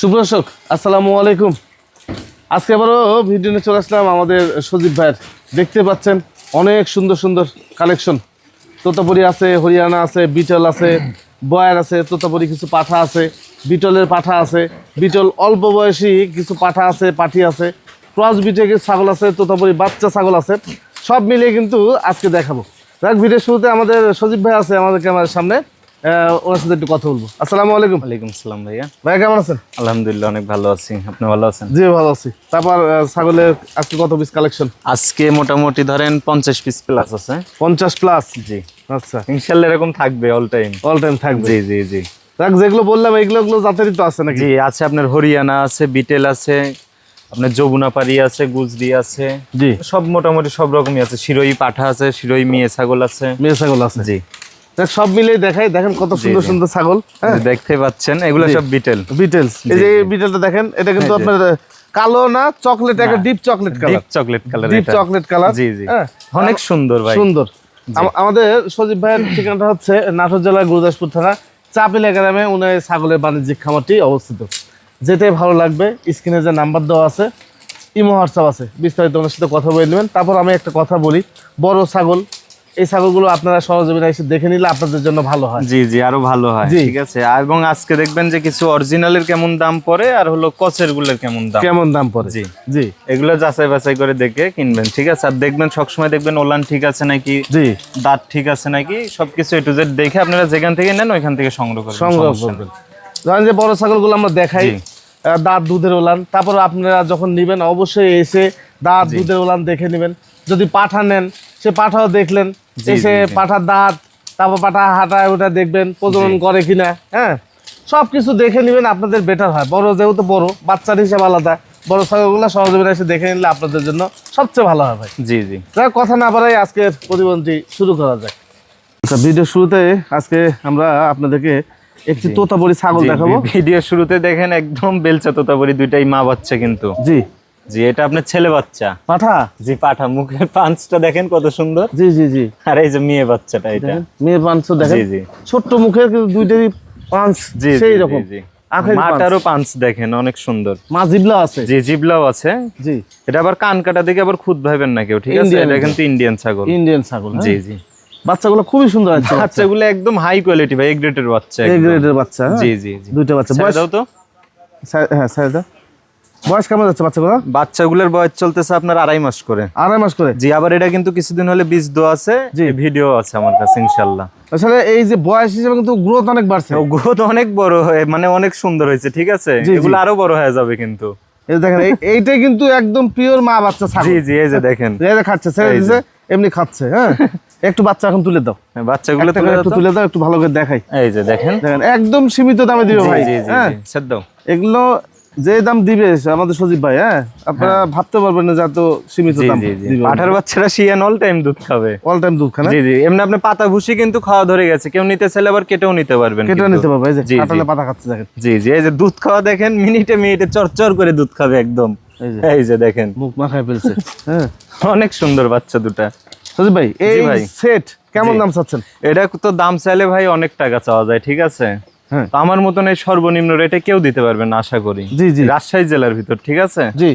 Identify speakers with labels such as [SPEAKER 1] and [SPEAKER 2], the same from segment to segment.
[SPEAKER 1] সুপ্রদর্শক আসসালামু আলাইকুম। আজকে আবারও ভিডিও নিয়ে চলে আসলাম আমাদের সজীব ভাইয়ের। দেখতে পাচ্ছেন, অনেক সুন্দর সুন্দর কালেকশন। তোতাপুরি আছে, হরিয়ানা আছে, বিটল আছে, বয়ার আছে, তোতাপুরি কিছু পাঠা আছে, বিটলের পাঠা আছে, বিটল অল্প বয়সী কিছু পাঠা আছে, পাঠি আছে, ক্রস বিটেকের ছাগল আছে, তোতাপুরি বাচ্চা ছাগল আছে, সব মিলিয়ে কিন্তু আজকে দেখাবো। দেখ ভিডিও শুরুতে আমাদের সজীব ভাই আছে আমাদের ক্যামেরার সামনে। ওনার সাথে একটু কথা বলব। আসসালামু আলাইকুম।
[SPEAKER 2] ওয়ালাইকুম সালাম ভাইয়া।
[SPEAKER 1] ভাই কেমন আছেন?
[SPEAKER 2] আলহামদুলিল্লাহ অনেক ভালো আছি। আপনি ভালো আছেন?
[SPEAKER 1] জি ভালো আছি। তারপর ছাগলের আজকে কত পিস কালেকশন
[SPEAKER 2] আজকে মোটামুটি ধরেন পঞ্চাশ পিস প্লাস আছে।
[SPEAKER 1] পঞ্চাশ প্লাস
[SPEAKER 2] জি।
[SPEAKER 1] আচ্ছা।
[SPEAKER 2] ইনশাল্লাহ এরকম থাকবে অল টাইম
[SPEAKER 1] অল টাইম থাকবে।
[SPEAKER 2] জি জি জি।
[SPEAKER 1] যেগুলো বললাম এগুলো এগুলো জাতেরই তো আছে নাকি?
[SPEAKER 2] জি আছে আপনার হরিয়ানা আছে বিটেল আছে আপনার যমুনাপাড়ি আছে গুজরি আছে।
[SPEAKER 1] জি।
[SPEAKER 2] সব মোটামুটি সব রকমই আছে। শিরোই পাঠা আছে শিরোই মেয়ে ছাগল আছে।
[SPEAKER 1] মেয়ে ছাগল আছে।
[SPEAKER 2] জি।
[SPEAKER 1] সব মিলে দেখাই দেখেন কত সুন্দর সুন্দর ছাগল হ্যাঁ?
[SPEAKER 2] দেখতে পাচ্ছেন এগুলো সব বিটেল
[SPEAKER 1] বিটেলস এই যে বিটেলটা দেখেন এটা কিন্তু আপনার কালো না চকলেট একটা deep chocolate colour
[SPEAKER 2] deep chocolate colour
[SPEAKER 1] deep chocolate colour
[SPEAKER 2] জি জি।
[SPEAKER 1] হ্যাঁ?
[SPEAKER 2] অনেক সুন্দর ভাই।
[SPEAKER 1] সুন্দর। আমাদের সজীব ভাইয়ের ঠিকানাটা হচ্ছে নাটোর জেলার গুরুদাসপুর থানা চাপিলা গ্রামে উনি ছাগলের বাণিজ্যিক খামারটি অবস্থিত। যেটাই ভালো লাগবে স্ক্রিনে যে নাম্বার দেওয়া আছে ইমো হোয়াটসঅ্যাপ আছে বিস্তারিত ওনার সাথে কথা বলে নেবেন। তারপর আমি একটা কথা বলি বড় ছাগল এই ছাগলগুলো আপনারা সরজমিনে এসে দেখে নিলে আপনাদের জন্য ভালো হয়।
[SPEAKER 2] জি জি আরও ভালো হয়। ঠিক আছে। এবং আজকে দেখবেন যে কিছু অরিজিনালের কেমন দাম পড়ে আর হলো কচেরগুলোর কেমন দাম
[SPEAKER 1] কেমন দাম পড়ে।
[SPEAKER 2] জি।
[SPEAKER 1] জি।
[SPEAKER 2] এগুলো যাচাই বাছাই করে দেখে কিনবেন। ঠিক আছে? আর দেখবেন সবসময় দেখবেন ওলান ঠিক আছে নাকি?
[SPEAKER 1] জি।
[SPEAKER 2] দাঁত ঠিক আছে নাকি? সবকিছু এ টু জেড দেখে আপনারা যেখান থেকে নেন ওইখান থেকে সংগ্রহ করবেন।
[SPEAKER 1] সংগ্রহ। করবেন। ধরেন যে বড় ছাগলগুলো আমরা দেখাই দাঁত দুধের ওলান। তারপর আপনারা যখন নেবেন অবশ্যই এসে দাঁত দুধের ওলান দেখে নেবেন। যদি পাঠা নেন সে পাঠাও দেখলেন এসে। পাঠার দাঁত তারপর পাঠা হাঁটায় ওটা দেখবেন প্রজনন করে কিনা হ্যাঁ? সব কিছু দেখে নেবেন আপনাদের বেটার হয়। বড় যেহেতু বড় বাচ্চার হিসাব আলাদা। বড় ছাগলগুলো সহজে এসে দেখে নিলে আপনাদের জন্য সবচেয়ে ভালো হয় ভাই।
[SPEAKER 2] জি জি।
[SPEAKER 1] কথা না বাড়াই আজকের প্রতিবন্ধী শুরু করা যায় আচ্ছা ভিডিও শুরুতে আজকে আমরা আপনাদেরকে একটি তোতাবড়ি ছাগল দেখাবো।
[SPEAKER 2] ভিডিও শুরুতে দেখেন একদম বেলচা তোতাবরি দুইটাই মা বাচ্চা কিন্তু।
[SPEAKER 1] জি।
[SPEAKER 2] জি এটা আপনার ছেলে বাচ্চা।
[SPEAKER 1] পাঠা?
[SPEAKER 2] জি পাঠা মুখের পাঁচটা দেখেন কত সুন্দর।
[SPEAKER 1] জি জি জি।
[SPEAKER 2] আর এই যে মেয়ে বাচ্চাটা এটা।
[SPEAKER 1] মেয়ের পাঁচ দেখেন।
[SPEAKER 2] জি। জি
[SPEAKER 1] ছোট্ট মুখের দুইটারই পাঁচ
[SPEAKER 2] জি
[SPEAKER 1] সেই রকম।
[SPEAKER 2] জি। মাটারও পাঁচ দেখেন অনেক সুন্দর।
[SPEAKER 1] মা জিবলা আছে।
[SPEAKER 2] জি জিবলাও আছে।
[SPEAKER 1] জি।
[SPEAKER 2] এটা আবার কান কাটা দেখে আবার খুদ ভাইবেন না কেউ ঠিক আছে? এটা কিন্তু ইন্ডিয়ান ছাগল।
[SPEAKER 1] ইন্ডিয়ান ছাগল হ্যাঁ?
[SPEAKER 2] জি জি।
[SPEAKER 1] বাচ্চাগুলো খুবই সুন্দর আছে
[SPEAKER 2] বাচ্চাগুলো একদম হাই কোয়ালিটি ভাই গ্রেটের বাচ্চা
[SPEAKER 1] এই গ্রেডের বাচ্চা হ্যাঁ?
[SPEAKER 2] জি জি জি।
[SPEAKER 1] দুইটা বাচ্চা।
[SPEAKER 2] ছেড়ে
[SPEAKER 1] বয়স?
[SPEAKER 2] দাও তো।
[SPEAKER 1] হ্যাঁ দাও। বয়স কেমন যাচ্ছে বাচ্চাগুলো?
[SPEAKER 2] বাচ্চাগুলোর বয়স চলতেছে আপনার আড়াই মাস করে।
[SPEAKER 1] আড়াই মাস করে?
[SPEAKER 2] জি আবার এটা কিন্তু কিছুদিন হলে বীজ দেওয়া আছে
[SPEAKER 1] জি।
[SPEAKER 2] ভিডিও আছে আমার কাছে ইনশাল্লাহ
[SPEAKER 1] আসলে এই যে বয়স হিসেবে কিন্তু গ্রোথ অনেক বাড়ছে।
[SPEAKER 2] গ্রোথ অনেক বড় হয়ে মানে অনেক সুন্দর হয়েছে ঠিক আছে। এগুলো আরও বড় হয়ে যাবে কিন্তু।
[SPEAKER 1] এই দেখেন এই- এইটাই কিন্তু একদম পিওর মা বাচ্চা ছাগল।
[SPEAKER 2] জি জি এই যে দেখেন।
[SPEAKER 1] এই যে খাচ্ছে ছেড়ে। দিছে এমনি খাচ্ছে হ্যাঁ? একটু বাচ্চা এখন তুলে দাও।
[SPEAKER 2] হ্যাঁ, বাচ্চাগুলো
[SPEAKER 1] একটা তুলে দাও একটু ভালো করে দেখাই।
[SPEAKER 2] এই যে দেখেন।
[SPEAKER 1] দেখেন একদম সীমিত দামে দিবে ভাই
[SPEAKER 2] জি জি
[SPEAKER 1] হ্যাঁ?
[SPEAKER 2] দাও।
[SPEAKER 1] এগুলো যে দাম দিবে আমাদের সজীব ভাই হ্যাঁ? আপনারা ভাবতে পারবেন না যে এত সীমিত দাম দিবে।
[SPEAKER 2] পাঠার বাচ্চারা শিয়ান অল টাইম দুধ খাবে।
[SPEAKER 1] অল টাইম দুধ খানা
[SPEAKER 2] জি জি। এমনি আপনি পাতা ভুসি কিন্তু খাওয়া ধরে গেছে। কেউ নিতে চাইলে আবার কেটেও নিতে পারবেন
[SPEAKER 1] কেটে নিতে পারবে। এই যে
[SPEAKER 2] জি, জি।
[SPEAKER 1] পাতা খাচ্ছে দেখেন।
[SPEAKER 2] জি জি। এই যে দুধ খাওয়া দেখেন মিনিটে মিনিটে চরচর করে দুধ খাবে একদম।
[SPEAKER 1] এই যে।
[SPEAKER 2] দেখেন।
[SPEAKER 1] মুখ মাখায় ফেলছে। হ্যাঁ।
[SPEAKER 2] অনেক সুন্দর বাচ্চা দুটা।
[SPEAKER 1] সজীব ভাই এই
[SPEAKER 2] ভাই।
[SPEAKER 1] সেট কেমন দাম চাচ্ছেন?
[SPEAKER 2] এটা তো দাম চাইলে ভাই অনেক টাকা চাওয়া যায় ঠিক আছে?
[SPEAKER 1] হ্যাঁ
[SPEAKER 2] তো আমার মতন এই সর্বনিম্ন রেটে কেউ দিতে পারবে না আশা করি।
[SPEAKER 1] জি জি।
[SPEAKER 2] রাজশাহী জেলার ভিতর ঠিক আছে?
[SPEAKER 1] জি।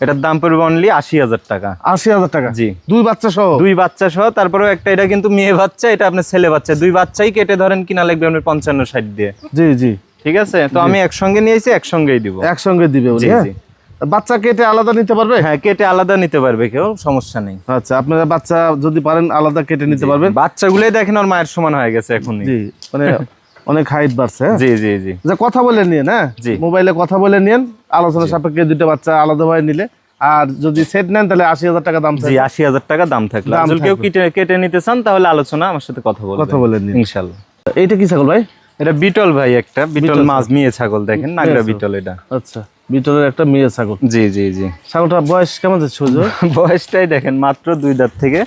[SPEAKER 2] এটার দাম পড়বে অনলি আশি হাজার টাকা।
[SPEAKER 1] আশি হাজার টাকা।
[SPEAKER 2] জি।
[SPEAKER 1] দুই বাচ্চা সহ?
[SPEAKER 2] দুই বাচ্চা সহ তারপরেও একটা এটা কিন্তু মেয়ে বাচ্চা এটা আপনার ছেলে বাচ্চা। দুই বাচ্চাই কেটে ধরেন কিনা লাগবে আপনার পঞ্চান্ন ষাট দিয়ে।
[SPEAKER 1] জি জি।
[SPEAKER 2] ঠিক আছে? তো আমি একসঙ্গে নিয়েছি একসঙ্গেই দিব।
[SPEAKER 1] একসঙ্গে দিবে
[SPEAKER 2] জি,
[SPEAKER 1] হ্যাঁ?
[SPEAKER 2] জি।
[SPEAKER 1] বাচ্চা কেটে আলাদা নিতে পারবে?
[SPEAKER 2] হ্যাঁ কেটে আলাদা নিতে পারবে কেউ সমস্যা নেই।
[SPEAKER 1] আচ্ছা আপনারা বাচ্চা যদি পারেন আলাদা কেটে নিতে পারবেন?
[SPEAKER 2] বাচ্চাগুলোই দেখেন ওর মায়ের সমান হয়ে গেছে এখনই।
[SPEAKER 1] জি মানে অনেক হাইট বাড়ছে হ্যাঁ?
[SPEAKER 2] জি জি জি।
[SPEAKER 1] যে কথা বলে নিয়ে হ্যাঁ?
[SPEAKER 2] জি।
[SPEAKER 1] মোবাইলে কথা বলে নিন আলোচনা সাপেক্ষে দুটো বাচ্চা আলাদাভাবে নিলে। আর যদি সেট নেন তাহলে আশি হাজার টাকা দাম
[SPEAKER 2] জি আশি হাজার টাকা দাম থাকলে। যদি কেউ। কেটে নিতে চান তাহলে আলোচনা আমার সাথে কথা বলবেন।
[SPEAKER 1] কথা বলে নিন।
[SPEAKER 2] ইনশাল্লাহ।
[SPEAKER 1] এইটা কি ছাগল ভাই?
[SPEAKER 2] এটা বিটল ভাই একটা। বিটল মাছ মিয়ে ছাগল দেখেন নাগরা। বিটল এটা।
[SPEAKER 1] আচ্ছা বিটলের একটা মেয়ে ছাগল।
[SPEAKER 2] জি জি জি।
[SPEAKER 1] ছাগলটা বয়স কেমন যাচ্ছে
[SPEAKER 2] বয়সটাই দেখেন মাত্র দুই দাঁত থেকে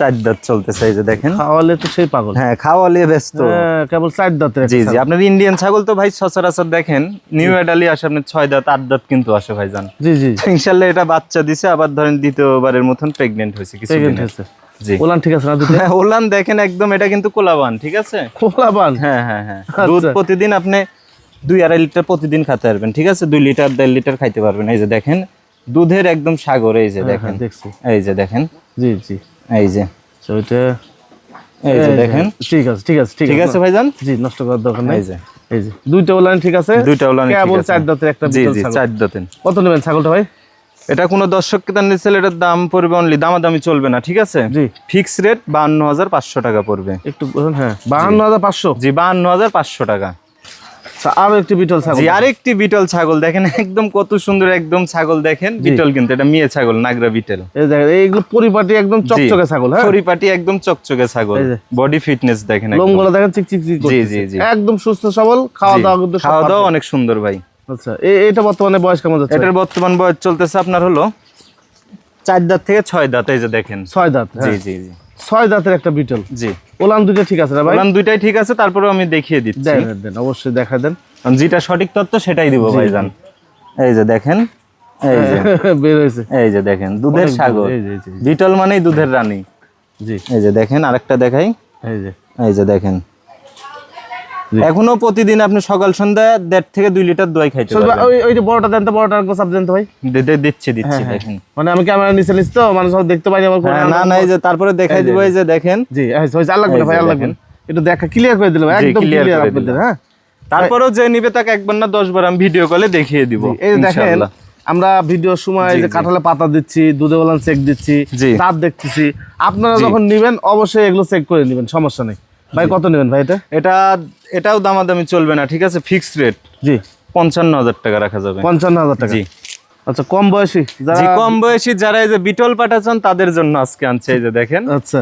[SPEAKER 2] চার দাঁত চলতেছে এই যে দেখেন।
[SPEAKER 1] খাওয়ালে তো সেই পাগল।
[SPEAKER 2] হ্যাঁ খাওয়ালে ব্যস্ত।
[SPEAKER 1] হ্যাঁ, কেবল চার দাঁতের
[SPEAKER 2] জি জি আপনার ইন্ডিয়ান ছাগল তো ভাই সচরাচর দেখেন নিউ এডালি আসে আপনার ছয় দাঁত আট দাঁত কিন্তু আসে ভাইজান।
[SPEAKER 1] জি জি।
[SPEAKER 2] ইনশাল্লাহ এটা বাচ্চা দিছে আবার ধরেন দ্বিতীয়বারের মতন প্রেগনেন্ট হয়েছে কিছু
[SPEAKER 1] হয়েছে। ওলান ঠিক আছে না
[SPEAKER 2] হ্যাঁ, ওলান দেখেন একদম এটা কিন্তু কোলাবান ঠিক আছে? হ্যাঁ হ্যাঁ হ্যাঁ।
[SPEAKER 1] আচ্ছা।
[SPEAKER 2] দুধ প্রতিদিন আপনি দুই আড়াই লিটার প্রতিদিন খেতে পারবেন ঠিক আছে? দুই লিটার দেড় লিটার খাইতে পারবেন। এই যে দেখেন দুধের একদম সাগর এই যে দেখেন
[SPEAKER 1] হ্যাঁ, দেখছি।
[SPEAKER 2] এই যে দেখেন।
[SPEAKER 1] জি জি।
[SPEAKER 2] এই যে। এই যে দেখেন।
[SPEAKER 1] ঠিক আছে ঠিক আছে
[SPEAKER 2] ঠিক আছে। ভাইজান?
[SPEAKER 1] জি নষ্ট করার দরকার নেই।
[SPEAKER 2] এই যে।
[SPEAKER 1] এই যে দুইটা ওলান ঠিক আছে।
[SPEAKER 2] দুইটা ওলান
[SPEAKER 1] কেবল চার দাঁতের একটা
[SPEAKER 2] জি জি চার দাঁতেন
[SPEAKER 1] কত নেবেন ছাগলটা ভাই?
[SPEAKER 2] এটা কোনো দর্শক কেতার নিচ্ছিল এটার দাম পড়বে অনলি দামাদামি চলবে না ঠিক আছে?
[SPEAKER 1] জি।
[SPEAKER 2] ফিক্স রেট বাহান্ন হাজার পাঁচশো টাকা পড়বে।
[SPEAKER 1] একটু বলুন, হ্যাঁ বাহান্ন হাজার পাঁচশো?
[SPEAKER 2] জি বাহান্ন হাজার পাঁচশো টাকা।
[SPEAKER 1] আরও একটি বিটল ছাগল
[SPEAKER 2] জি আরেকটি বিটল ছাগল দেখেন একদম কত সুন্দর একদম ছাগল দেখেন বিটল কিন্তু এটা মেয়ে ছাগল নাগরা বিটল।
[SPEAKER 1] এই দেখেন এইগুলো পরিপাটি একদম চকচকে ছাগল হ্যাঁ?
[SPEAKER 2] পরিপাটি একদম চকচকে ছাগল বডি ফিটনেস দেখেন
[SPEAKER 1] লোমগুলো দেখেন চিক চিক চিক
[SPEAKER 2] জি জি জি।
[SPEAKER 1] একদম সুস্থ সবল খাওয়া দাওয়া কিন্তু
[SPEAKER 2] খাওয়া দাওয়া অনেক সুন্দর ভাই।
[SPEAKER 1] আচ্ছা এটা বর্তমানে বয়স কেমন যাচ্ছে?
[SPEAKER 2] এটার বর্তমান বয়স চলতেছে আপনার হলো চার দাঁত থেকে ছয় দাঁত এই যে দেখেন।
[SPEAKER 1] ছয় দাঁত
[SPEAKER 2] জি
[SPEAKER 1] হ্যাঁ।
[SPEAKER 2] জি জি।
[SPEAKER 1] ছয় দাঁতের একটা বিটল।
[SPEAKER 2] জি।
[SPEAKER 1] ওলান দুইটা ঠিক আছে না ভাই?
[SPEAKER 2] ওলান দুইটাই ঠিক আছে তারপরে আমি দেখিয়ে দিচ্ছি।
[SPEAKER 1] দেন দেন, অবশ্যই দেখা দেন।
[SPEAKER 2] আমি যেটা সঠিক তথ্য সেটাই দিব ভাইজান। এই যে দেখেন এই যে।
[SPEAKER 1] বের হয়েছে।
[SPEAKER 2] এই যে দেখেন দুধের সাগর। বিটল মানেই দুধের রানী।
[SPEAKER 1] জি।
[SPEAKER 2] এই যে দেখেন আরেকটা দেখাই।
[SPEAKER 1] এই যে।
[SPEAKER 2] এই যে দেখেন। এখনও প্রতিদিন আপনি সকাল সন্ধ্যা দেড় থেকে দুই লিটার দই খাইতে
[SPEAKER 1] ওই যে বড়টা দেন তো বড়টা চাপ দেন তো ভাই?
[SPEAKER 2] দে- দে- দিচ্ছি দিচ্ছি
[SPEAKER 1] হ্যাঁ,
[SPEAKER 2] দেখেন।
[SPEAKER 1] মানে আমি ক্যামেরা নিচে নিচ্ছি তো মানুষ সব দেখতে পাই আমার
[SPEAKER 2] হ্যাঁ, না না এই যে তারপরে দেখাই দিব এই যে দেখেন।
[SPEAKER 1] জি ভাই দেখা ক্লিয়ার করে দিলাম একদম ক্লিয়ার আপনাদের হ্যাঁ?
[SPEAKER 2] তারপরেও যে নিবে তাকে একবার না দশ বার আমি ভিডিও কলে দেখিয়ে দিব
[SPEAKER 1] এই দেখেন আমরা ভিডিওর সময় যে। কাঁঠালে পাতা দিচ্ছি দুধে বলান চেক দিচ্ছি। দাঁত দেখতেছি। আপনারা যখন নিবেন অবশ্যই এগুলো চেক করে নিবেন সমস্যা নেই। ভাই কত নেবেন ভাই এটা?
[SPEAKER 2] এটা এটাও দামাদামি চলবে না ঠিক আছে? Fixed rate.
[SPEAKER 1] জি।
[SPEAKER 2] পঞ্চান্ন হাজার টাকা রাখা যাবে।
[SPEAKER 1] পঞ্চান্ন হাজার টাকা।
[SPEAKER 2] জি।
[SPEAKER 1] আচ্ছা কম বয়সী
[SPEAKER 2] জি
[SPEAKER 1] যারা
[SPEAKER 2] কম বয়সী যারা এই যে বিটল পাঠাচ্ছেন তাদের জন্য আজকে আনছে এই যে দেখেন।
[SPEAKER 1] আচ্ছা।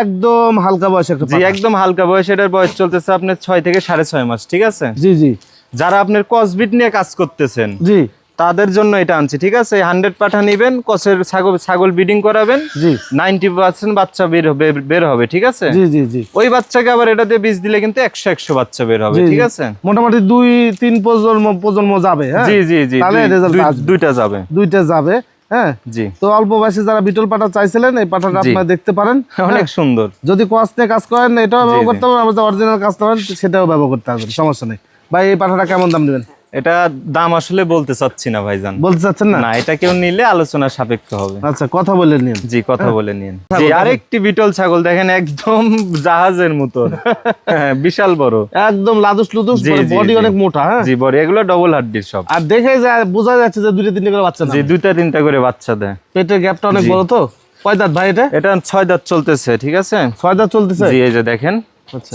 [SPEAKER 1] একদম হালকা বয়স একটা
[SPEAKER 2] জি একদম হালকা বয়স এটার বয়স চলতেছে আপনার ছয় থেকে সাড়ে ছয় মাস ঠিক আছে?
[SPEAKER 1] জি জি।
[SPEAKER 2] যারা আপনার কসবিট নিয়ে কাজ করতেছেন
[SPEAKER 1] জি।
[SPEAKER 2] তাদের জন্য এটা আনছি ঠিক আছে? হান্ড্রেড পাঠা নিবেন কসের ছাগল ছাগল ব্রিডিং করাবেন
[SPEAKER 1] জি।
[SPEAKER 2] নাইনটি পার্সেন্ট বাচ্চা বের হবে বের হবে ঠিক আছে?
[SPEAKER 1] জি জি জি।
[SPEAKER 2] ওই বাচ্চাকে আবার এটা দিয়ে বীজ দিলে কিন্তু একশো একশো বাচ্চা বের হবে ঠিক আছে?
[SPEAKER 1] মোটামুটি দুই তিন প্রজন্ম প্রজন্ম যাবে হ্যাঁ?
[SPEAKER 2] জি জি জি। দুইটা যাবে।
[SPEAKER 1] দুইটা যাবে হ্যাঁ?
[SPEAKER 2] জি।
[SPEAKER 1] তো অল্প বয়সে যারা বিটল পাটা চাইছিলেন এই পাটাটা আপনারা দেখতে পারেন
[SPEAKER 2] অনেক সুন্দর।
[SPEAKER 1] যদি কস নিয়ে কাজ করেন এটাও ব্যবহার করতে পারেন আবার অরিজিনাল কাজ করেন সেটাও ব্যবহার করতে পারবেন সমস্যা নেই। ভাই এই পাঠাটা কেমন দাম নেবেন
[SPEAKER 2] এটা দাম আসলে বলতে চাচ্ছি না ভাইজান।
[SPEAKER 1] বলতে চাচ্ছেন না?
[SPEAKER 2] না এটা কেউ নিলে আলোচনা সাপেক্ষ হবে।
[SPEAKER 1] আচ্ছা কথা বলে নিন।
[SPEAKER 2] জি কথা বলে নিন। জি আরেকটি বিটল ছাগল দেখেন একদম জাহাজের মতো। হ্যাঁ, বিশাল বড়।
[SPEAKER 1] একদম লাদুস লুদুস বডি অনেক মোটা হ্যাঁ?
[SPEAKER 2] জি বড় এগুলো ডবল হাড্ডির সব।
[SPEAKER 1] আর দেখে যায় বোঝা যাচ্ছে যে দুইটা তিনটে করে বাচ্চা
[SPEAKER 2] জি দুইটা তিনটা করে বাচ্চা দেয়।
[SPEAKER 1] পেটের গ্যাপটা অনেক বড় তো? কয় দাঁত ভাই এটা?
[SPEAKER 2] এটা ছয় দাঁত চলতেছে ঠিক আছে?
[SPEAKER 1] ছয় দাঁত চলতেছে?
[SPEAKER 2] জি এই যে দেখেন।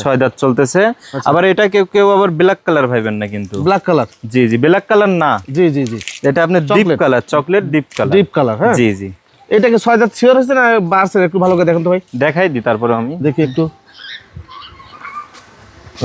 [SPEAKER 2] ছয় দাঁত চলতেছে। আবার এটা কেউ কেউ আবার ব্ল্যাক কালার ভাইবেন না কিন্তু।
[SPEAKER 1] ব্ল্যাক কালার
[SPEAKER 2] জি জি ব্ল্যাক কালার না।
[SPEAKER 1] জি জি জি।
[SPEAKER 2] এটা আপনি deep colour chocolate deep colour
[SPEAKER 1] deep colour হ্যাঁ?
[SPEAKER 2] জি জি।
[SPEAKER 1] এটাকে ছয় দাঁত শিওর হয়েছে না বাড়ছে? একটু ভালো করে দেখেন তো ভাই।
[SPEAKER 2] দেখাই দি তারপরে আমি।
[SPEAKER 1] দেখি একটু।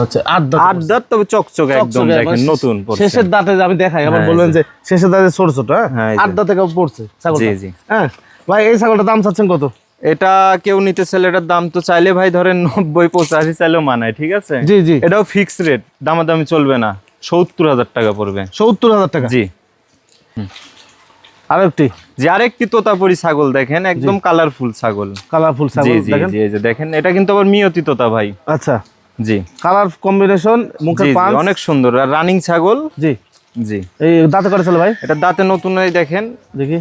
[SPEAKER 1] আচ্ছা আট দাঁত
[SPEAKER 2] আট দাঁত তবে চকচকে একদম দেখেন নতুন
[SPEAKER 1] শেষের দাঁতে আমি দেখাই আবার
[SPEAKER 2] হ্যাঁ,
[SPEAKER 1] বলবেন
[SPEAKER 2] এই
[SPEAKER 1] যে শেষের দাঁতে ছোট ছোট হ্যাঁ?
[SPEAKER 2] হ্যাঁ।
[SPEAKER 1] আট দাঁতে পড়ছে ছাগলটা।
[SPEAKER 2] জি, জি।
[SPEAKER 1] হ্যাঁ? ভাই এই ছাগলটার দাম চাচ্ছেন কত?
[SPEAKER 2] এটা কেউ নিতে চাইলে এটার দাম তো চাইলে ভাই ধরেন নব্বই পঁচাশি চাইলেও মানায় ঠিক আছে?
[SPEAKER 1] জি জি।
[SPEAKER 2] এটাও ফিক্সড রেট দামাদামি চলবে না। সত্তর হাজার টাকা পড়বে।
[SPEAKER 1] সত্তর হাজার টাকা?
[SPEAKER 2] জি।
[SPEAKER 1] আর একটি?
[SPEAKER 2] যে আরেকটি তোতাপুরি ছাগল দেখেন একদম কালারফুল ছাগল।
[SPEAKER 1] কালারফুল ছাগল দেখেন?
[SPEAKER 2] জি এই দেখেন এটা কিন্তু আবার মিয়তি তোতা ভাই।
[SPEAKER 1] আচ্ছা।
[SPEAKER 2] জি।
[SPEAKER 1] কালার কম্বিনেশন মুখের পান
[SPEAKER 2] অনেক সুন্দর। আর রানিং ছাগল।
[SPEAKER 1] জি।
[SPEAKER 2] জি।
[SPEAKER 1] এই দাঁতে করে চলে ভাই?
[SPEAKER 2] এটা দাঁতে নতুন দেখেন।
[SPEAKER 1] দেখি।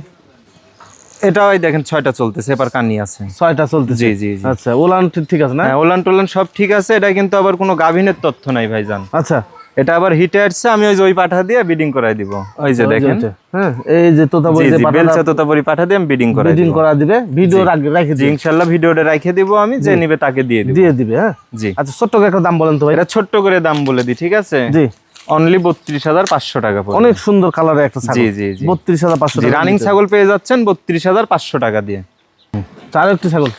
[SPEAKER 2] এটাও এই দেখেন ছয়টা চলতেছে এবার কানি আছে।
[SPEAKER 1] ছয়টা চলতেছে?
[SPEAKER 2] জি জি
[SPEAKER 1] আচ্ছা ওলান ঠিক- আছে না?
[SPEAKER 2] হ্যাঁ ওলান টোলান সব ঠিক আছে এটা কিন্তু আবার কোনো গাভিনের তথ্য নাই ভাইজান।
[SPEAKER 1] আচ্ছা।
[SPEAKER 2] এটা আবার হিটে আসছে আমি ওই যে ওই পাঠা দিয়ে বিডিং করাই দিব। ওই যে দেখেন।
[SPEAKER 1] হ্যাঁ এই যে তোতা
[SPEAKER 2] জি
[SPEAKER 1] যে
[SPEAKER 2] বেলচা তোতাপুরি পাঠা দিয়ে আমি বিডিং করাই দিব।
[SPEAKER 1] করা দিবে ভিডিও রেখে
[SPEAKER 2] ইনশাল্লাহ ভিডিওটা রেখে দিব আমি যে নিবে তাকে দিয়ে দিব।
[SPEAKER 1] দিয়ে দিবে হ্যাঁ?
[SPEAKER 2] জি।
[SPEAKER 1] আচ্ছা ছোট্ট করে একটা দাম বলেন তো ভাই।
[SPEAKER 2] এটা ছোট্ট করে দাম বলে দিই ঠিক আছে?
[SPEAKER 1] জি।
[SPEAKER 2] অনলি বত্রিশ হাজার পাঁচশো টাকা
[SPEAKER 1] অনেক সুন্দর একটা
[SPEAKER 2] জি জি জি।
[SPEAKER 1] বত্রিশ হাজার পাঁচশো
[SPEAKER 2] রানিং ছাগল পেয়ে যাচ্ছেন বত্রিশ হাজার পাঁচশো টাকা দিয়ে।
[SPEAKER 1] ছাগল?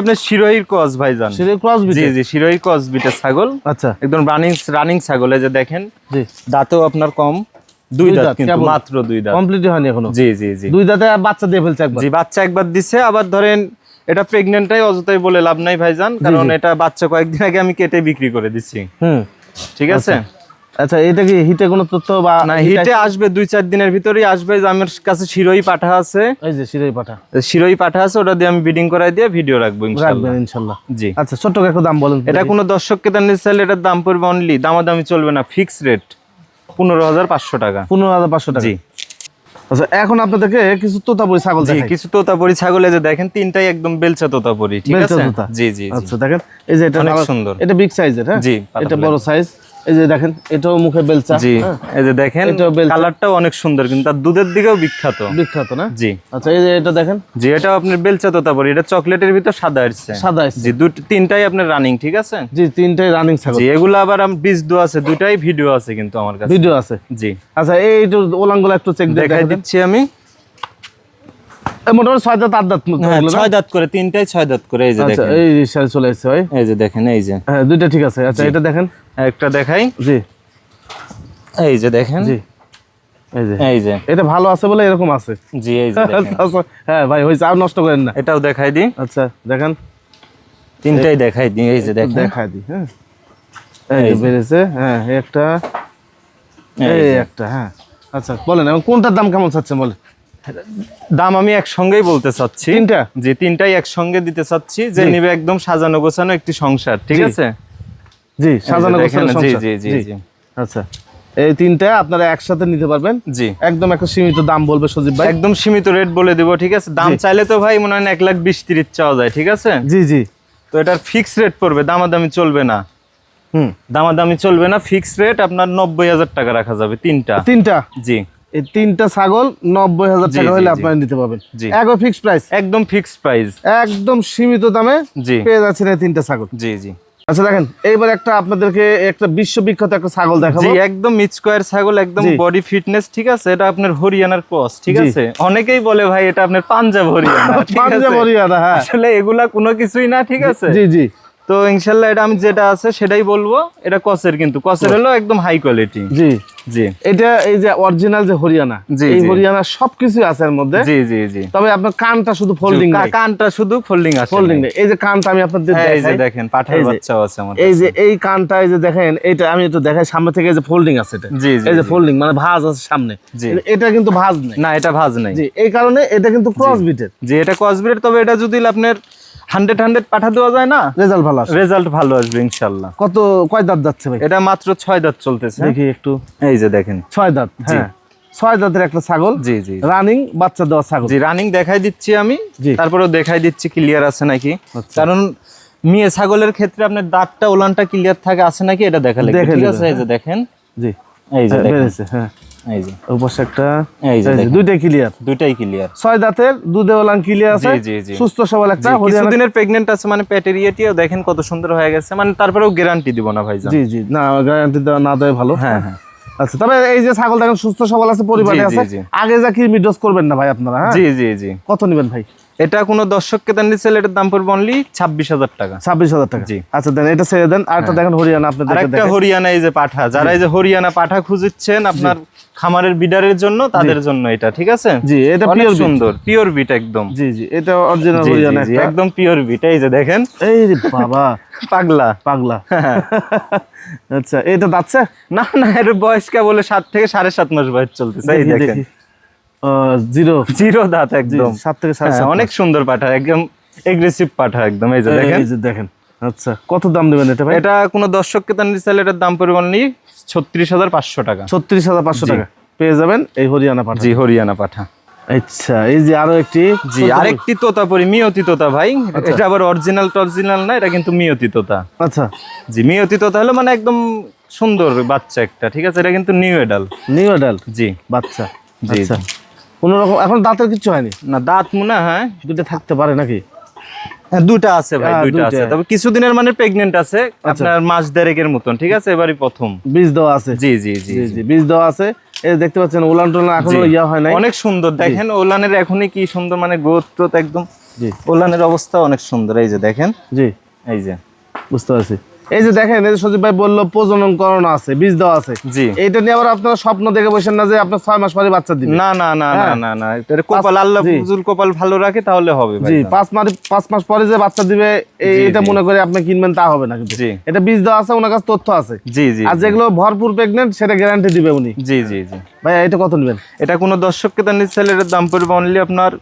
[SPEAKER 2] আপনার শিরোহির কস ভাইজান।
[SPEAKER 1] সেটা ক্রস
[SPEAKER 2] জি জি শিরোহির কস বিটের ছাগল।
[SPEAKER 1] আচ্ছা।
[SPEAKER 2] একদম রানিং রানিং ছাগল এই যে দেখেন
[SPEAKER 1] জি।
[SPEAKER 2] দাঁতেও আপনার কম দুই দাঁত কিন্তু মাত্র দুই দাঁত।
[SPEAKER 1] কমপ্লিট হয়নি এখনও?
[SPEAKER 2] জি জি জি।
[SPEAKER 1] দুই দাঁতে বাচ্চা দিয়ে ফেলছে একবার?
[SPEAKER 2] জি বাচ্চা একবার দিছে আবার ধরেন এটা প্রেগনেন্টটাই অযথাই বলে লাভ নাই ভাইজান কারণ এটা বাচ্চা কয়েকদিন আগে আমি কেটে বিক্রি করে দিচ্ছি
[SPEAKER 1] হুম।
[SPEAKER 2] ঠিক আছে?
[SPEAKER 1] আচ্ছা এটা কি হিটে কোনো তথ্য বা
[SPEAKER 2] না
[SPEAKER 1] হিট
[SPEAKER 2] আসবে দুই চার দিনের ভিতরেই আসবে। আমার কাছে শিরোই পাঠা আছে।
[SPEAKER 1] এই যে সিরাই পাঠা।
[SPEAKER 2] শিরোই পাঠা আছে ওটা দিয়ে আমি বিডিং করাই দিয়ে ভিডিও রাখব
[SPEAKER 1] রাখবেন ইনশাল্লাহ।
[SPEAKER 2] জি।
[SPEAKER 1] আচ্ছা করে একটা দাম বলেন
[SPEAKER 2] এটা কোনো দর্শককে তার নিতে এটার দাম পড়বে অনলি দামাদামি চলবে না ফিক্স রেট পনেরো হাজার পাঁচশো টাকা।
[SPEAKER 1] পনেরো হাজার পাঁচশো টাকা।
[SPEAKER 2] জি।
[SPEAKER 1] আচ্ছা এখন আপনাদেরকে কিছু তোতাপুরি ছাগল
[SPEAKER 2] জি কিছু তোতাপুরি ছাগলে যে দেখেন তিনটাই একদম বেলচা তোতাপুরি ঠিক আছে? জি জি জি।
[SPEAKER 1] আচ্ছা দেখেন এই যে এটা
[SPEAKER 2] অনেক সুন্দর।
[SPEAKER 1] এটা বিগ সাইজের হ্যাঁ?
[SPEAKER 2] জি,
[SPEAKER 1] এটা বড় সাইজ এই যে দেখেন এটাও মুখে বেলচা।
[SPEAKER 2] জি
[SPEAKER 1] হ্যাঁ,
[SPEAKER 2] এই যে দেখেন কালারটাও অনেক সুন্দর কিন্তু তার দুধের দিকেও বিখ্যাত।
[SPEAKER 1] বিখ্যাত না?
[SPEAKER 2] জি।
[SPEAKER 1] আচ্ছা এই যে এটা দেখেন।
[SPEAKER 2] জি এটাও আপনার বেলচা তোতাপুরি এটা চকলেটের ভিতর সাদা আসছে।
[SPEAKER 1] সাদা এসছে।
[SPEAKER 2] জি দুটো তিনটাই আপনার রানিং ঠিক আছে?
[SPEAKER 1] জি তিনটাই রানিং ছাগল।
[SPEAKER 2] জি এগুলো আবার আমি বীজ দু আছে দুটাই ভিডিও আছে কিন্তু আমার কাছে।
[SPEAKER 1] ভিডিও আছে।
[SPEAKER 2] জি।
[SPEAKER 1] আচ্ছা এই একটু ওলাঙ্গুলো একটু চেক
[SPEAKER 2] দেখাই দিচ্ছি আমি।
[SPEAKER 1] মোটামুটি ছয় দাঁত আট দাঁত মতো
[SPEAKER 2] হ্যাঁ? ছয় দাঁত করে তিনটাই ছয় দাঁত করে এই যে
[SPEAKER 1] আচ্ছা
[SPEAKER 2] দেখেন।
[SPEAKER 1] এই চলে এসেছে ভাই।
[SPEAKER 2] এই যে দেখেন এই যে।
[SPEAKER 1] হ্যাঁ দুইটা ঠিক আছে। আচ্ছা এটা দেখেন।
[SPEAKER 2] একটা দেখাই।
[SPEAKER 1] জি।
[SPEAKER 2] এই যে দেখেন।
[SPEAKER 1] জি। এই যে। এটা ভালো আছে বলে এরকম আছে।
[SPEAKER 2] জি এই যে
[SPEAKER 1] আচ্ছা, হ্যাঁ ভাই হয়েছে আর নষ্ট করেন না।
[SPEAKER 2] এটাও দেখাই দিই।
[SPEAKER 1] আচ্ছা দেখেন।
[SPEAKER 2] তিনটাই দেখাই দিই এই যে দেখেন।
[SPEAKER 1] দেখাই দিই হ্যাঁ। এই বেড়েছে হ্যাঁ একটা
[SPEAKER 2] এই
[SPEAKER 1] এই একটা হ্যাঁ। আচ্ছা বলেন এখন কোনটার দাম কেমন চাচ্ছেন বলেন?
[SPEAKER 2] দাম আমি একসঙ্গেই বলতে চাচ্ছি।
[SPEAKER 1] তিনটা?
[SPEAKER 2] যে তিনটাই একসঙ্গে দিতে চাচ্ছি যে নিবে একদম সাজানো গোছানো একটি সংসার ঠিক আছে?
[SPEAKER 1] জি সাজানো গোছানো
[SPEAKER 2] জি, জি, জি, জি।
[SPEAKER 1] আচ্ছা। এই তিনটা আপনারা একসাথে নিতে পারবেন।
[SPEAKER 2] জি।
[SPEAKER 1] একদম একটা সীমিত দাম বলবে সজীব ভাই।
[SPEAKER 2] একদম সীমিত রেট বলে দিব ঠিক আছে? দাম চাইলে তো ভাই মনে হয় এক লাখ বিশ তিরিশ চাওয়া যায় ঠিক আছে?
[SPEAKER 1] জি জি।
[SPEAKER 2] তো এটার ফিক্স রেট পড়বে দামাদামি চলবে না।
[SPEAKER 1] হুম।
[SPEAKER 2] দামাদামি চলবে না ফিক্স রেট আপনার নব্বই হাজার টাকা রাখা যাবে তিনটা।
[SPEAKER 1] তিনটা?
[SPEAKER 2] জি।
[SPEAKER 1] এই তিনটা ছাগল নব্বই হাজার টাকা হলে। আপনারা নিতে পারবেন।
[SPEAKER 2] জি।
[SPEAKER 1] একবার ফিক্স প্রাইস
[SPEAKER 2] একদম ফিক্স প্রাইস
[SPEAKER 1] একদম সীমিত দামে
[SPEAKER 2] জি।
[SPEAKER 1] পেয়ে যাচ্ছেন এই তিনটা ছাগল।
[SPEAKER 2] জি জি।
[SPEAKER 1] আচ্ছা দেখেন এইবার একটা আপনাদেরকে একটা বিশ্ববিখ্যাত একটা ছাগল দেখাবো।
[SPEAKER 2] জি একদম মিড স্কোয়ার ছাগল একদম বডি ফিটনেস ঠিক আছে? এটা আপনার হরিয়ানার ক্রস ঠিক আছে? অনেকেই বলে ভাই এটা আপনার পাঞ্জাব হরিয়ানা
[SPEAKER 1] পাঞ্জাব হরিয়ানা হ্যাঁ।
[SPEAKER 2] আসলে এগুলা কোনো কিছুই না ঠিক আছে?
[SPEAKER 1] জি জি।
[SPEAKER 2] তো ইনশাল্লাহ এটা আমি যেটা আছে সেটাই বলব। এটা কসের কিন্তু কসের হলো একদম হাই কোয়ালিটি
[SPEAKER 1] জি।
[SPEAKER 2] জি।
[SPEAKER 1] এটা এই যে অরিজিনাল যে হরিয়ানা এই হরিয়ানা সবকিছু আছে এর মধ্যে।
[SPEAKER 2] জি জি জি।
[SPEAKER 1] তবে আপনার কানটা শুধু ফোল্ডিং
[SPEAKER 2] কানটা শুধু ফোল্ডিং আছে
[SPEAKER 1] ফোল্ডিং এই যে কানটা আমি আপনাদের
[SPEAKER 2] হ্যাঁ, এই যে দেখেন পাঠার বাচ্চাও আছে আমার
[SPEAKER 1] এই যে এই কানটা এই যে দেখেন এটা আমি একটু দেখাই। সামনে থেকে যে ফোল্ডিং আছে এটা।
[SPEAKER 2] জি জি
[SPEAKER 1] এই যে ফোল্ডিং মানে ভাঁজ আছে সামনে। এটা কিন্তু ভাঁজ নেই।
[SPEAKER 2] না এটা ভাজ নাই।
[SPEAKER 1] জি এই কারণে এটা কিন্তু ক্রস বিটের
[SPEAKER 2] যে এটা কসবিরেট তবে এটা যদি আপনার হান্ড্রেড হান্ড্রেড পাঠা দেওয়া যায় না?
[SPEAKER 1] রেজাল্ট ভালো
[SPEAKER 2] রেজাল্ট ভালো আসবে ইনশাল্লাহ।
[SPEAKER 1] কত কয় দাঁত যাচ্ছে ভাই?
[SPEAKER 2] এটা মাত্র ছয় দাঁত চলতেছে।
[SPEAKER 1] দেখি একটু।
[SPEAKER 2] এই যে দেখেন।
[SPEAKER 1] ছয় দাঁত হ্যাঁ। ছয় একটা ছাগল।
[SPEAKER 2] জি জি
[SPEAKER 1] রানিং বাচ্চা দেওয়া ছাগল।
[SPEAKER 2] জি রানিং দেখাই দিচ্ছি আমি।
[SPEAKER 1] জি।
[SPEAKER 2] তারপরেও দেখাই দিচ্ছি ক্লিয়ার আছে নাকি?
[SPEAKER 1] আচ্ছা।
[SPEAKER 2] কারণ মেয়ে ছাগলের ক্ষেত্রে আপনার দাঁতটা ওলানটা ক্লিয়ার থাকে আছে নাকি? এটা দেখা ঠিক আছে? এই যে দেখেন।
[SPEAKER 1] জি।
[SPEAKER 2] এই যে
[SPEAKER 1] হ্যাঁ।
[SPEAKER 2] এই যে।
[SPEAKER 1] ওই একটা
[SPEAKER 2] এই যে দেখেন।
[SPEAKER 1] দুইটাই ক্লিয়ার
[SPEAKER 2] দুইটাই ক্লিয়ার
[SPEAKER 1] ছয় দাঁতের দুধে ওলান ক্লিয়ার আছে
[SPEAKER 2] জি, জি, জি।
[SPEAKER 1] সুস্থ সবল একটা
[SPEAKER 2] কিছুদিনের প্রেগনেন্ট আছে মানে পেটের ইয়েটিও দেখেন কত সুন্দর হয়ে গেছে মানে তারপরেও গ্যারান্টি দিব না ভাই
[SPEAKER 1] জি জি না গ্যারান্টি দেওয়া না দেয় ভালো।
[SPEAKER 2] হ্যাঁ হ্যাঁ।
[SPEAKER 1] আচ্ছা তবে এই যে ছাগল দেখেন সুস্থ সবল আছে পরিবারে আছে। আগে যা কৃমি ডোজ করবেন না ভাই আপনারা হ্যাঁ?
[SPEAKER 2] জি জি জি।
[SPEAKER 1] কত নেবেন ভাই?
[SPEAKER 2] এটা কোনো দর্শককে দেন দিচ্ছিল এটার দাম পড়বে অনলি ছাব্বিশ হাজার টাকা।
[SPEAKER 1] ছাব্বিশ হাজার টাকা।
[SPEAKER 2] জি। হ্যাঁ।
[SPEAKER 1] আচ্ছা দেন এটা ছেড়ে দেন। আর একটা দেখেন হরিয়ানা আপনাদের
[SPEAKER 2] একটা হরিয়ানা এই যে পাঠা যারা এই যে হরিয়ানা পাঠা খুঁজছেন আপনার খামারের বিডারের জন্য তাদের জন্য এটা ঠিক আছে?
[SPEAKER 1] জি এটা পিওর
[SPEAKER 2] সুন্দর পিওর বিট একদম।
[SPEAKER 1] জি জি এটা অরিজিনাল হরিয়ানা
[SPEAKER 2] জি, একদম পিওর বিট এই যে দেখেন।
[SPEAKER 1] এই রে বাবা।
[SPEAKER 2] পাগলা।
[SPEAKER 1] পাগলা। আচ্ছা এটা দাচ্ছে
[SPEAKER 2] না না এর বয়স কে বলে সাত থেকে সাড়ে সাত মাস বয়স চলতেছে এই দেখেন।
[SPEAKER 1] দেখি জিরো।
[SPEAKER 2] জিরো দাঁত একদম।
[SPEAKER 1] সাত থেকে সাড়ে
[SPEAKER 2] হ্যাঁ, অনেক সুন্দর পাঠা একদম এগ্রেসিভ পাঠা একদম এই যে দেখেন।
[SPEAKER 1] এই যে দেখেন আচ্ছা কত দাম দেবেন এটা ভাই?
[SPEAKER 2] এটা কোনো দর্শককে দেন দিচ্ছিল এটার দাম পড়বে অনলি ছত্রিশ হাজার পাঁচশো টাকা।
[SPEAKER 1] ছত্রিশ হাজার পাঁচশো টাকা। পেয়ে যাবেন এই হরিয়ানা পাঠা।
[SPEAKER 2] জি হরিয়ানা পাঠা।
[SPEAKER 1] আচ্ছা এই যে আরও একটি
[SPEAKER 2] জি আরেকটি তোতাপুরি মিয়তি তোতা ভাই। এটা আবার অরিজিনাল টরিজিনাল না এটা কিন্তু মিয়তি তোতা।
[SPEAKER 1] আচ্ছা।
[SPEAKER 2] জি মিয়তি তোতা হলো মানে একদম সুন্দর বাচ্চা একটা ঠিক আছে? এটা কিন্তু নিউ এডাল
[SPEAKER 1] নিউ এডাল
[SPEAKER 2] জি।
[SPEAKER 1] বাচ্চা।
[SPEAKER 2] জি,
[SPEAKER 1] আচ্ছা। কোনো রকম এখন দাঁতের কিছু হয়নি?
[SPEAKER 2] না দাঁত মুনা হ্যাঁ
[SPEAKER 1] দুটো থাকতে পারে নাকি?
[SPEAKER 2] হ্যাঁ, দুটা আছে ভাই
[SPEAKER 1] হ্যাঁ,
[SPEAKER 2] দুইটা। আছে। তবে কিছুদিনের মানে প্রেগনেন্ট আছে আপনার মাস দেড়েকের মতন ঠিক আছে? এবারই প্রথম।
[SPEAKER 1] বীজ দেওয়া আছে।
[SPEAKER 2] জি জি জি
[SPEAKER 1] জি বীজ দেওয়া আছে। এই দেখতে পাচ্ছেন উলান টুলান
[SPEAKER 2] এখনও।
[SPEAKER 1] ইয়া হয় নাই।
[SPEAKER 2] অনেক সুন্দর দেখেন ওলানের এখনই কি সুন্দর মানে গ্রোথ টোথ একদম।
[SPEAKER 1] জি।
[SPEAKER 2] ওলানের অবস্থা অনেক সুন্দর এই যে দেখেন।
[SPEAKER 1] জি।
[SPEAKER 2] এই যে।
[SPEAKER 1] বুঝতে পারছি। এই যে দেখেন এই যে সজীব ভাই বলল প্রজনন করানো আছে বীজ দেওয়া আছে।
[SPEAKER 2] জি।
[SPEAKER 1] এইটা নিয়ে আবার আপনারা স্বপ্ন দেখে বসেন না যে আপনার ছয় মাস পরে বাচ্চা দিবে।
[SPEAKER 2] না না না না
[SPEAKER 1] হ্যাঁ।
[SPEAKER 2] না না এটা কপাল আল্লাহ। ফুজুল কপাল ভালো রাখে তাহলে হবে
[SPEAKER 1] জি পাঁচ মাস পাঁচ মাস পরে যে বাচ্চা দিবে এটা মনে করে আপনি কিনবেন তা হবে না কিন্তু।
[SPEAKER 2] জি।
[SPEAKER 1] এটা বীজ দেওয়া আছে ওনার কাছে তথ্য আছে।
[SPEAKER 2] জি জি
[SPEAKER 1] আর যেগুলো ভরপুর প্রেগনেন্ট সেটা গ্যারান্টি দিবে উনি।
[SPEAKER 2] জি জি জি।
[SPEAKER 1] ভাই এটা কত নেবেন?
[SPEAKER 2] এটা কোনো দর্শককে তার নিচ্ছেলের দাম পড়বে অনলি আপনার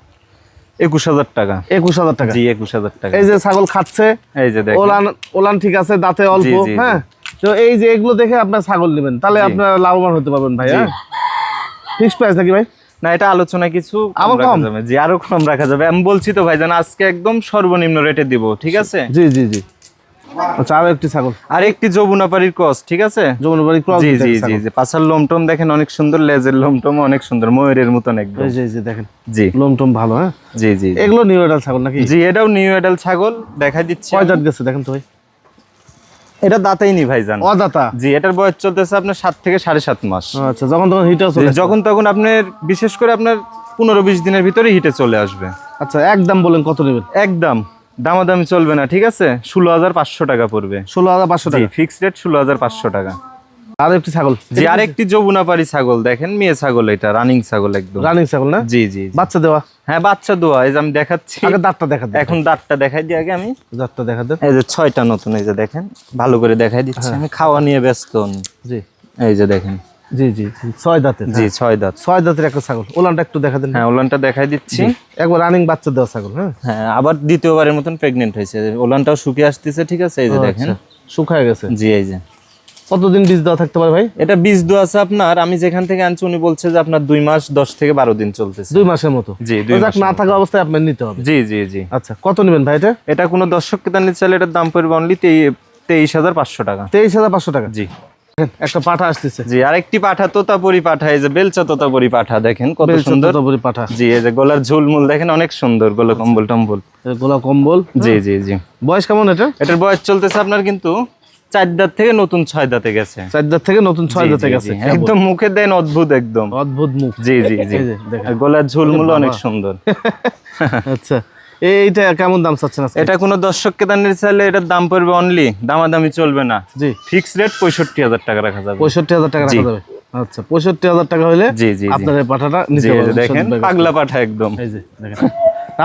[SPEAKER 2] একুশ হাজার টাকা।
[SPEAKER 1] একুশ হাজার টাকা।
[SPEAKER 2] জি একুশ হাজার টাকা।
[SPEAKER 1] এই যে ছাগল খাচ্ছে
[SPEAKER 2] এই যে
[SPEAKER 1] ওলান ওলান ঠিক আছে দাঁতে অল্প হ্যাঁ? তো এই যে এগুলো দেখে আপনার ছাগল নেবেন তাহলে আপনার লাভবান হতে পারবেন ভাই। হ্যাঁ? ফিক্স প্রাইস নাকি ভাই?
[SPEAKER 2] না এটা আলোচনা কিছু
[SPEAKER 1] আবার কম?
[SPEAKER 2] যাবে। জি আরও কম রাখা যাবে। আমি বলছি তো ভাইজান আজকে একদম সর্বনিম্ন রেটে দিব ঠিক আছে?
[SPEAKER 1] জি জি জি। আচ্ছা আরও একটি ছাগল।
[SPEAKER 2] আর একটি যমুনাপাড়ির ক্রস ঠিক আছে?
[SPEAKER 1] যমুনাবাড়ি ক্রস
[SPEAKER 2] জি জি জি জি। পাছার লোমটম দেখেন অনেক সুন্দর লেজের লোমটম অনেক সুন্দর ময়ূরের মতন একদম।
[SPEAKER 1] এই যে দেখেন
[SPEAKER 2] জি।
[SPEAKER 1] লোম টোম ভালো হ্যাঁ?
[SPEAKER 2] জি জি জি।
[SPEAKER 1] এগুলো নিউ এডাল ছাগল নাকি?
[SPEAKER 2] জি এটাও নিউ এডাল ছাগল দেখাই দিচ্ছি
[SPEAKER 1] কয় দাঁত গেছে দেখেন তো ভাই?
[SPEAKER 2] এটা দাঁতাই নি ভাইজান।
[SPEAKER 1] অদাতা?
[SPEAKER 2] জি এটার বয়স চলতেছে আপনার সাত থেকে সাড়ে সাত মাস।
[SPEAKER 1] আচ্ছা যখন তখন
[SPEAKER 2] জি,
[SPEAKER 1] চলে
[SPEAKER 2] যখন তখন আপনার বিশেষ করে আপনার পনেরো বিশ দিনের ভিতরে হিটে চলে আসবে।
[SPEAKER 1] আচ্ছা একদম বলেন কত নেবেন?
[SPEAKER 2] একদম। দামাদামি চলবে না ঠিক আছে? ষোলো হাজার পাঁচশো টাকা পড়বে।
[SPEAKER 1] ষোলো হাজার পাঁচশো টাকা।
[SPEAKER 2] ফিক্সড রেট ষোলো হাজার পাঁচশো টাকা।
[SPEAKER 1] আর একটি ছাগল।
[SPEAKER 2] জি আরেকটি যমুনাপাড়ি ছাগল দেখেন মেয়ে ছাগল এটা রানিং ছাগল একদম।
[SPEAKER 1] রানিং ছাগল না?
[SPEAKER 2] জি জি।
[SPEAKER 1] বাচ্চা দেওয়া?
[SPEAKER 2] হ্যাঁ বাচ্চা দোয়া এই যে আমি দেখাচ্ছি।
[SPEAKER 1] আগে দাঁতটা দেখা
[SPEAKER 2] এখন দাঁতটা দেখাই দিই আগে আমি।
[SPEAKER 1] দাঁতটা দেখা দেন।
[SPEAKER 2] এই যে ছয়টা নতুন এই যে দেখেন ভালো করে দেখাই দিচ্ছি।
[SPEAKER 1] হ্যাঁ।
[SPEAKER 2] আমি খাওয়া নিয়ে ব্যস্ত।
[SPEAKER 1] জি।
[SPEAKER 2] এই যে দেখেন।
[SPEAKER 1] জি জি ছয় দাঁতের
[SPEAKER 2] জি ছয় দাঁত।
[SPEAKER 1] ছয় দাঁতের একটা ছাগল। ওলানটা একটু দেখা দেন।
[SPEAKER 2] হ্যাঁ ওলানটা দেখাই দিচ্ছি।
[SPEAKER 1] একবার রানিং বাচ্চা দেওয়া ছাগল হ্যাঁ।
[SPEAKER 2] হ্যাঁ আবার দ্বিতীয়বারের মতন প্রেগনেন্ট হয়েছে। ওলানটাও শুকিয়ে আসতেছে ঠিক আছে? এই যে দেখেন।
[SPEAKER 1] আচ্ছা, শুকায় গেছে।
[SPEAKER 2] জি এই যে।
[SPEAKER 1] কতদিন বীজ দেওয়া থাকতে পারে ভাই?
[SPEAKER 2] এটা বীজ দোয়া আছে আপনার আমি যেখান থেকে আনছি উনি বলছে যে আপনার দুই মাস দশ থেকে বারো দিন চলতেছে।
[SPEAKER 1] দুই মাসের মতো।
[SPEAKER 2] জি দুই মাস
[SPEAKER 1] না থাকা অবস্থায় আপনার নিতে হবে।
[SPEAKER 2] জি জি জি।
[SPEAKER 1] আচ্ছা কত নেবেন ভাই এটা?
[SPEAKER 2] এটা কোনো দর্শক তার নিতে চাইলে এটার দাম পড়বে অনলি তেইশ হাজার পাঁচশো টাকা।
[SPEAKER 1] তেইশ হাজার পাঁচশো টাকা।
[SPEAKER 2] জি।
[SPEAKER 1] দেখেন, একটা পাঠা আসতেছে।
[SPEAKER 2] জি আরেকটি পাঠা তোতাপুরি পাঠা এই যে বেলচা তোতাপুরি পাঠা দেখেন কত সুন্দর।
[SPEAKER 1] তোতাপুরি পাঠা।
[SPEAKER 2] জি এই যে গলার ঝুলমুল দেখেন অনেক সুন্দর গোলা কম্বল টম্বল।
[SPEAKER 1] গোলা কম্বল
[SPEAKER 2] জি জি জি।
[SPEAKER 1] বয়স কেমন এটা?
[SPEAKER 2] এটার বয়স চলতেছে আপনার কিন্তু চারদার থেকে নতুন ছয় দাঁতে গেছে।
[SPEAKER 1] চার দাঁত থেকে নতুন ছয় দাঁতে গেছে।
[SPEAKER 2] একদম মুখে দেন অদ্ভুত একদম।
[SPEAKER 1] অদ্ভুত মুখ।
[SPEAKER 2] জি জি জি। গলার ঝুলমুল অনেক সুন্দর।
[SPEAKER 1] আচ্ছা। এইটা কেমন দাম চাচ্ছেন
[SPEAKER 2] এটা কোনো দর্শককে দান নিতে চাইলে এটার দাম পড়বে অনলি দামাদামি চলবে না।
[SPEAKER 1] জি।
[SPEAKER 2] ফিক্স রেট পঁয়ষট্টি হাজার টাকা রাখা যাবে।
[SPEAKER 1] পঁয়ষট্টি হাজার টাকা রাখা যাবে। আচ্ছা পঁয়ষট্টি হাজার টাকা হলে
[SPEAKER 2] জি জি জি।
[SPEAKER 1] পাঠাটা
[SPEAKER 2] দেখেন পাগলা পাঠা একদম।
[SPEAKER 1] এই যে দেখেন।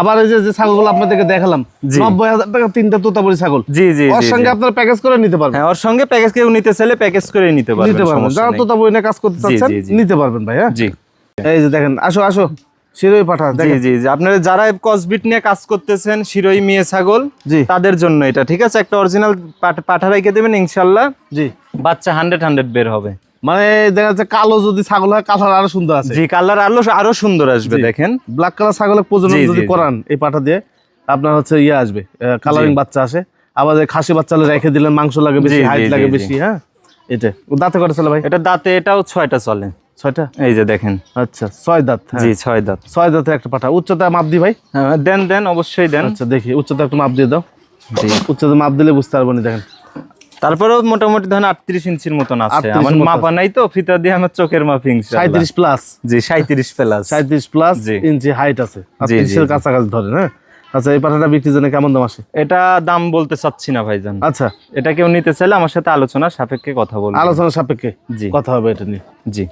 [SPEAKER 1] আবার এই যে ছাগলগুলো আপনাদেরকে দেখালাম নব্বই হাজার টাকা তিনটা তোতাপুরি ছাগল।
[SPEAKER 2] জি জি
[SPEAKER 1] ওর সঙ্গে। আপনার প্যাকেজ করে নিতে পারবেন।
[SPEAKER 2] হ্যাঁ ওর সঙ্গে প্যাকেজ কেউ নিতে চাইলে প্যাকেজ করে নিতে পারবেন
[SPEAKER 1] নিতে পারবেন। যারা। তোতাপুরি নিয়ে কাজ করতে চাচ্ছেন। নিতে পারবেন ভাই হ্যাঁ?
[SPEAKER 2] জি।
[SPEAKER 1] এই যে দেখেন আসো আসো। শিরোই পাঠা
[SPEAKER 2] জি জি জি। আপনারা যারা কসবিট নিয়ে কাজ করতেছেন শিরোই মেয়ে ছাগল
[SPEAKER 1] জি।
[SPEAKER 2] তাদের জন্য এটা ঠিক আছে? একটা অরিজিনাল পাঠা রেখে দেবেন ইনশাল্লাহ।
[SPEAKER 1] জি।
[SPEAKER 2] বাচ্চা হান্ড্রেড হান্ড্রেড বের হবে।
[SPEAKER 1] মানে দেখা যাচ্ছে কালো যদি ছাগল হয় কালার আরও সুন্দর আছে।
[SPEAKER 2] জি কালার আলো আরও সুন্দর আসবে দেখেন।
[SPEAKER 1] ব্ল্যাক কালার ছাগলের প্রজনন যদি করান এই পাঠা দিয়ে আপনার হচ্ছে ইয়ে আসবে কালারিং বাচ্চা আসে। আবার খাসি বাচ্চা রেখে দিলেন মাংস লাগে বেশি হাইট লাগে বেশি হ্যাঁ? এটা দাঁতে করে চলে ভাই?
[SPEAKER 2] এটা দাঁতে এটাও ছয়টা চলে।
[SPEAKER 1] ছয়টা?
[SPEAKER 2] এই যে দেখেন।
[SPEAKER 1] আচ্ছা ছয় দাঁত হ্যাঁ।
[SPEAKER 2] জি ছয় দাঁত।
[SPEAKER 1] ছয় দাঁতের একটা পাঠা উচ্চতা মাপ দি ভাই?
[SPEAKER 2] হ্যাঁ, দেন দেন অবশ্যই দেন।
[SPEAKER 1] আচ্ছা দেখি উচ্চতা একটু মাপ দিয়ে দাও।
[SPEAKER 2] জি।
[SPEAKER 1] উচ্চতা মাপ দিলে বুঝতে পারব না দেখেন।
[SPEAKER 2] তারপরেও মোটামুটি ধরেন আটত্রিশ ইঞ্চির মতন আছে। আমার মাপা নাই তো ফিতা দিয়ে আমার চোখের মাপি
[SPEAKER 1] সাঁত্রিশ প্লাস।
[SPEAKER 2] জি সাঁত্রিশ প্লাস।
[SPEAKER 1] সাঁত্রিশ প্লাস ইঞ্চি হাইট আছে। তিরিশের কাছাকাছি ধরেন হ্যাঁ? আচ্ছা এই পাঠাটা বিক্রির জন্য কেমন দাম আসে?
[SPEAKER 2] এটা দাম বলতে চাচ্ছি না ভাইজান।
[SPEAKER 1] আচ্ছা।
[SPEAKER 2] এটা কেউ নিতে চাইলে আমার সাথে আলোচনা সাপেক্ষে কথা বলব।
[SPEAKER 1] আলোচনা সাপেক্ষে
[SPEAKER 2] জি।
[SPEAKER 1] কথা হবে এটা নিয়ে।
[SPEAKER 2] জি।